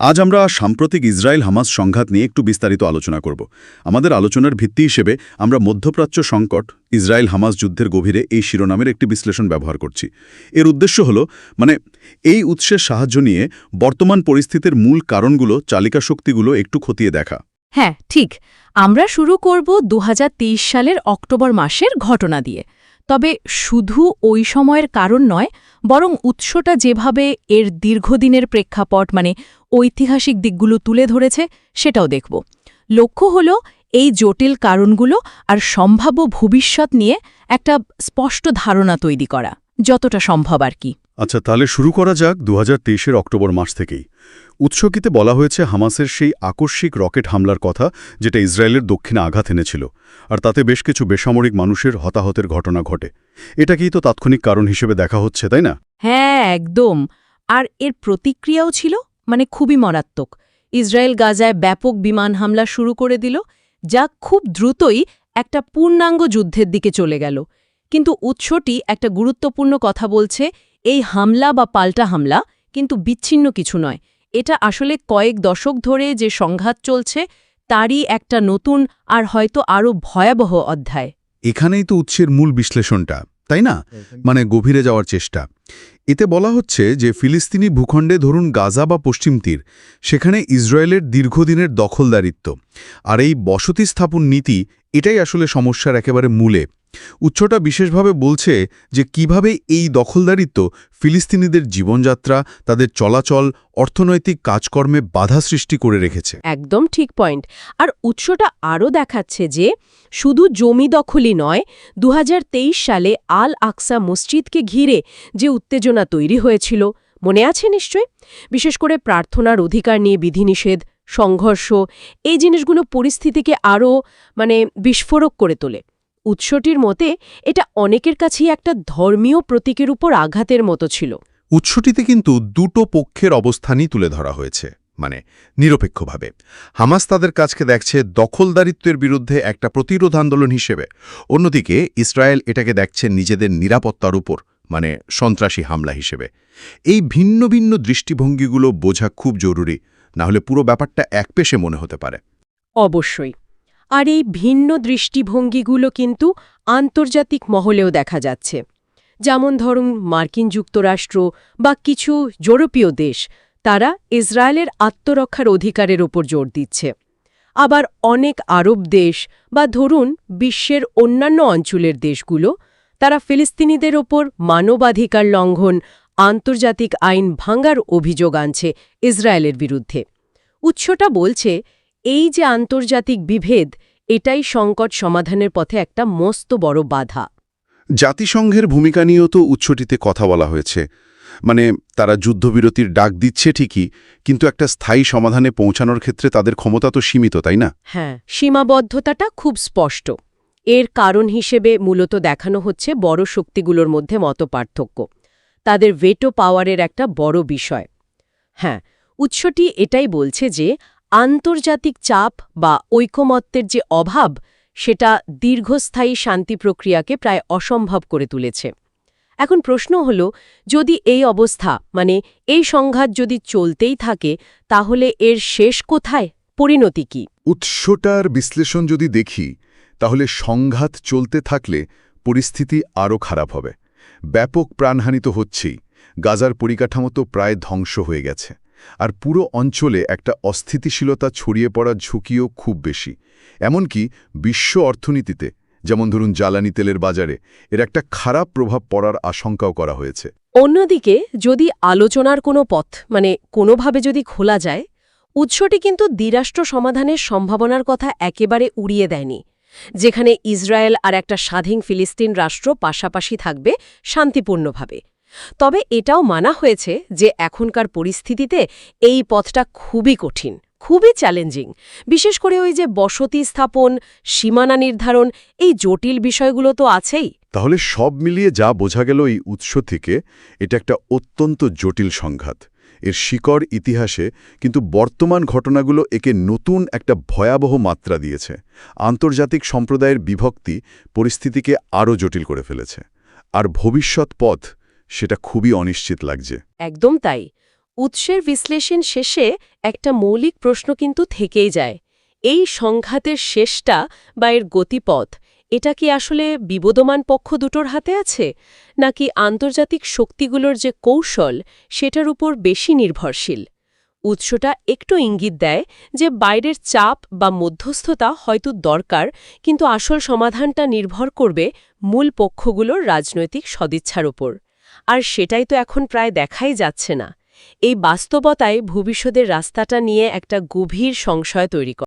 আজ আমরা সাম্প্রতিক ইসরায়েল হামাস সংঘাত নিয়ে একটু বিস্তারিত আলোচনা করব। আমাদের আলোচনার ভিত্তি হিসেবে আমরা মধ্যপ্রাচ্য সংকট ইসরায়েল হামাস যুদ্ধের গভীরে এই শিরোনামের একটি বিশ্লেষণ ব্যবহার করছি। এর উদ্দেশ্য হল মানে এই উৎসের সাহায্য নিয়ে বর্তমান পরিস্থিতির মূল কারণগুলো, চালিকা শক্তিগুলো একটু খতিয়ে দেখা। হ্যাঁ ঠিক। আমরা শুরু করব দু হাজার তেইশ সালের অক্টোবর মাসের ঘটনা দিয়ে। তবে শুধু ওই সময়ের কারণ নয়, বরং উৎসটা যেভাবে এর দীর্ঘদিনের প্রেক্ষাপট মানে ঐতিহাসিক দিকগুলো তুলে ধরেছে, সেটাও দেখব। লক্ষ্য হল এই জটিল কারণগুলো আর সম্ভাব্য ভবিষ্যৎ নিয়ে একটা স্পষ্ট ধারণা তৈরি করা। যতটা সম্ভব আর কি। আচ্ছা তাহলে শুরু করা যাক দু হাজার অক্টোবর মাস থেকেই। উৎসকীতে বলা হয়েছে হামাসের সেই আকস্মিক রকেট হামলার কথা যেটা ইসরায়েলের দক্ষিণে আঘাত এনেছিল আর তাতে বেশ কিছু বেসামরিক মানুষের হতাহতের ঘটনা ঘটে। এটাকেই তো তাৎক্ষণিক কারণ হিসেবে দেখা হচ্ছে তাই না? হ্যাঁ একদম। আর এর প্রতিক্রিয়াও ছিল মানে খুবই মারাত্মক। ইসরায়েল গাজায় ব্যাপক বিমান হামলা শুরু করে দিল যা খুব দ্রুতই একটা পূর্ণাঙ্গ যুদ্ধের দিকে চলে গেল। কিন্তু উৎসটি একটা গুরুত্বপূর্ণ কথা বলছে, এই হামলা বা পাল্টা হামলা কিন্তু বিচ্ছিন্ন কিছু নয়। এটা আসলে কয়েক দশক ধরে যে সংঘাত চলছে, তারই একটা নতুন আর হয়তো আরও ভয়াবহ অধ্যায়। এখানেই তো উৎসের মূল বিশ্লেষণটা, তাই না? মানে গভীরে যাওয়ার চেষ্টা। এতে বলা হচ্ছে যে ফিলিস্তিনি ভূখণ্ডে ধরুন গাজা বা পশ্চিম তীর, সেখানে ইসরায়েলের দীর্ঘদিনের দখলদারিত্ব। আর এই বসতি স্থাপন নীতি এটাই আসলে সমস্যার একেবারে মূলে। উচ্চটা বিশেষভাবে বলছে যে কীভাবে এই দখলদারিত্ব ফিলিস্তিনিদের জীবনযাত্রা, তাদের চলাচল, অর্থনৈতিক কাজকর্মে বাধা সৃষ্টি করে রেখেছে। একদম ঠিক পয়েন্ট। আর উৎসটা আরও দেখাচ্ছে যে শুধু জমি দখলই নয় দু সালে আল আকসা মসজিদকে ঘিরে যে উত্তেজনা তৈরি হয়েছিল, মনে আছে নিশ্চয় বিশেষ করে প্রার্থনার অধিকার নিয়ে বিধিনিষেধ সংঘর্ষ, এই জিনিসগুলো পরিস্থিতিকে আরও মানে বিস্ফোরক করে তোলে। উৎসটির মতে এটা অনেকের কাছেই একটা ধর্মীয় প্রতীকের উপর আঘাতের মতো ছিল। উৎসটিতে কিন্তু দুটো পক্ষের অবস্থানই তুলে ধরা হয়েছে মানে নিরপেক্ষভাবে। হামাস তাদের কাছকে দেখছে দখলদারিত্বের বিরুদ্ধে একটা প্রতিরোধ আন্দোলন হিসেবে। অন্যদিকে ইসরায়েল এটাকে দেখছে নিজেদের নিরাপত্তার উপর মানে সন্ত্রাসী হামলা হিসেবে। এই ভিন্ন ভিন্ন দৃষ্টিভঙ্গিগুলো বোঝা খুব জরুরি। না হলে পুরো ব্যাপারটা একপেশে মনে হতে পারে। অবশ্যই। আর এই ভিন্ন দৃষ্টিভঙ্গিগুলো কিন্তু আন্তর্জাতিক মহলেও দেখা যাচ্ছে। যেমন ধরুন মার্কিন যুক্তরাষ্ট্র বা কিছু ইউরোপীয় দেশ, তারা ইসরায়েলের আত্মরক্ষার অধিকারের ওপর জোর দিচ্ছে। আবার অনেক আরব দেশ বা ধরুন বিশ্বের অন্যান্য অঞ্চলের দেশগুলো, তারা ফিলিস্তিনিদের ওপর মানবাধিকার লঙ্ঘন আন্তর্জাতিক আইন ভাঙ্গার অভিযোগ আনছে ইসরায়েলের বিরুদ্ধে। উৎসটা বলছে এই যে আন্তর্জাতিক বিভেদ এটাই সংকট সমাধানের পথে একটা মস্ত বড় বাধা। জাতিসংঘের ভূমিকা নিয়েও তো উৎসটিতে কথা বলা হয়েছে। মানে তারা যুদ্ধবিরতির ডাক দিচ্ছে ঠিকই কিন্তু একটা স্থায়ী সমাধানে পৌঁছানোর ক্ষেত্রে তাদের ক্ষমতা তো সীমিত তাই না? হ্যাঁ সীমাবদ্ধতাটা খুব স্পষ্ট। এর কারণ হিসেবে মূলত দেখানো হচ্ছে বড় শক্তিগুলোর মধ্যে মতপার্থক্য। তাদের ভেটো পাওয়ারের একটা বড় বিষয়। হ্যাঁ উৎসটি এটাই বলছে যে, আন্তর্জাতিক চাপ বা ঐকমত্যের যে অভাব, সেটা দীর্ঘস্থায়ী শান্তি প্রক্রিয়াকে প্রায় অসম্ভব করে তুলেছে। এখন প্রশ্ন হল, যদি এই অবস্থা মানে এই সংঘাত যদি চলতেই থাকে, তাহলে এর শেষ কোথায়? পরিণতি কি? উৎসটার বিশ্লেষণ যদি দেখি, তাহলে সংঘাত চলতে থাকলে পরিস্থিতি আরও খারাপ হবে। ব্যাপক প্রাণহানি তো হচ্ছেই। গাজার পরিকাঠামো তো প্রায় ধ্বংস হয়ে গেছে। আর পুরো অঞ্চলে একটা অস্থিতিশীলতা ছড়িয়ে পড়ার ঝুঁকিও খুব বেশি। এমনকি বিশ্ব অর্থনীতিতে, যেমন ধরুন জ্বালানি তেলের বাজারে, এর একটা খারাপ প্রভাব পড়ার আশঙ্কাও করা হয়েছে। অন্যদিকে, যদি আলোচনার কোনো পথ মানে কোনোভাবে যদি খোলা যায়, উৎসটি কিন্তু দ্বিরাষ্ট্র সমাধানের সম্ভাবনার কথা একেবারে উড়িয়ে দেয়নি। যেখানে ইসরায়েল আর একটা স্বাধীন ফিলিস্তিন রাষ্ট্র পাশাপাশি থাকবে শান্তিপূর্ণভাবে। তবে এটাও মানা হয়েছে যে এখনকার পরিস্থিতিতে এই পথটা খুবই কঠিন, খুবই চ্যালেঞ্জিং। বিশেষ করে ওই যে বসতি স্থাপন, সীমানা নির্ধারণ, এই জটিল বিষয়গুলো তো আছেই। তাহলে সব মিলিয়ে যা বোঝা গেল এই উৎস থেকে, এটা একটা অত্যন্ত জটিল সংঘাত। এর শিকড় ইতিহাসে কিন্তু বর্তমান ঘটনাগুলো একে নতুন একটা ভয়াবহ মাত্রা দিয়েছে। আন্তর্জাতিক সম্প্রদায়ের বিভক্তি পরিস্থিতিকে আরও জটিল করে ফেলেছে। আর ভবিষ্যৎ পথ সেটা খুবই অনিশ্চিত লাগছে। একদম তাই। উৎসের বিশ্লেষণ শেষে একটা মৌলিক প্রশ্ন কিন্তু থেকেই যায়। এই সংঘাতের শেষটা বা এর গতিপথ এটা কি আসলে বিবদমান পক্ষ দুটোর হাতে আছে? নাকি আন্তর্জাতিক শক্তিগুলোর যে কৌশল, সেটার উপর বেশি নির্ভরশীল? উৎসটা একটু ইঙ্গিত দেয় যে বাইরের চাপ বা মধ্যস্থতা হয়তো দরকার, কিন্তু আসল সমাধানটা নির্ভর করবে মূল পক্ষগুলোর রাজনৈতিক সদিচ্ছার ওপর আর সেটাই তো এখন প্রায় দেখাই যাচ্ছে না। এই বাস্তবতায় ভবিষ্যতের রাস্তাটা নিয়ে একটা গভীর সংশয় তৈরি